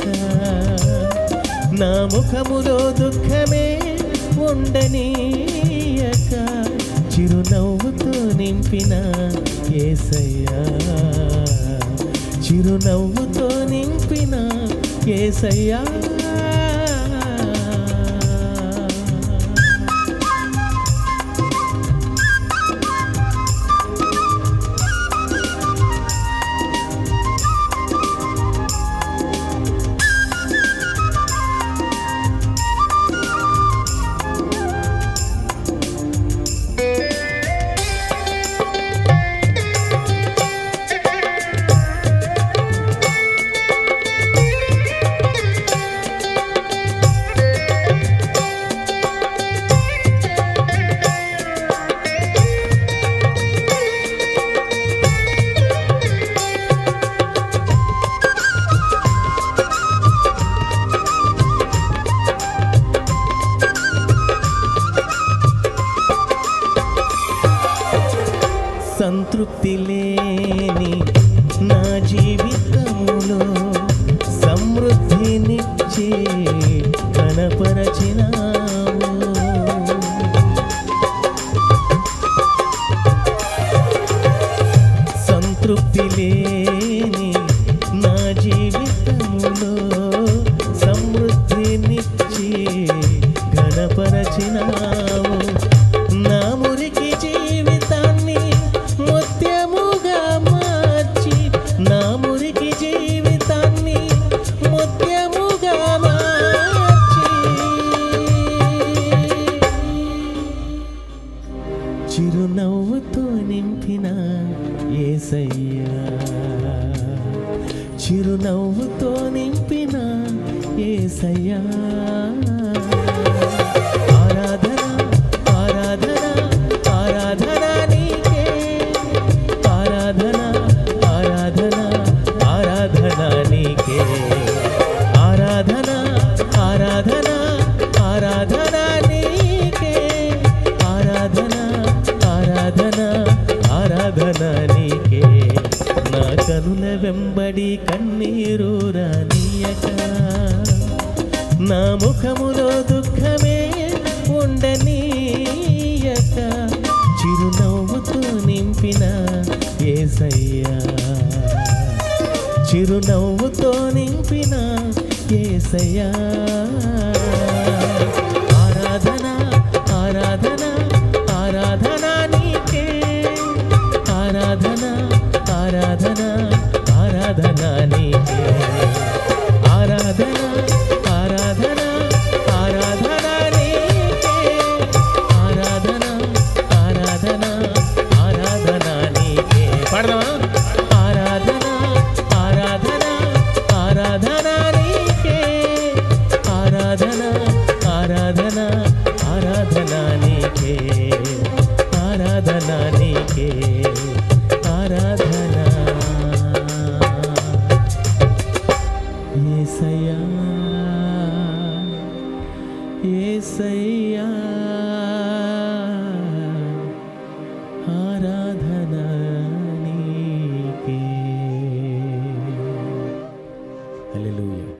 రానియక నా ముఖములో దుఃఖమే ఉండనీయక. చిరునవ్వుతో నింపిన ఏసయ్యా. చిరునవ్వుతో నింపిన ఏసయ్యా. సంతృప్తి లేని నా జీవితంలో నింపిన ఏసయ్యా. ఆరాధన ఆరాధన ఆరాధన నీకే. ఆరాధన ఆరాధన ఆరాధన నీకే. కనుల వెంబడి కన్నీరు రానియక. నా ముఖములో దుఃఖమే ఉండనీయక. చిరునవ్వుతో నింపిన ఏసయ్యా. చిరునవ్వుతో నింపిన ఏసయ్యా. ఆరాధన ఆరాధన నీకే ఆరాధన నీకే ఆరాధన ఏసయ్యా ఏసయ్యా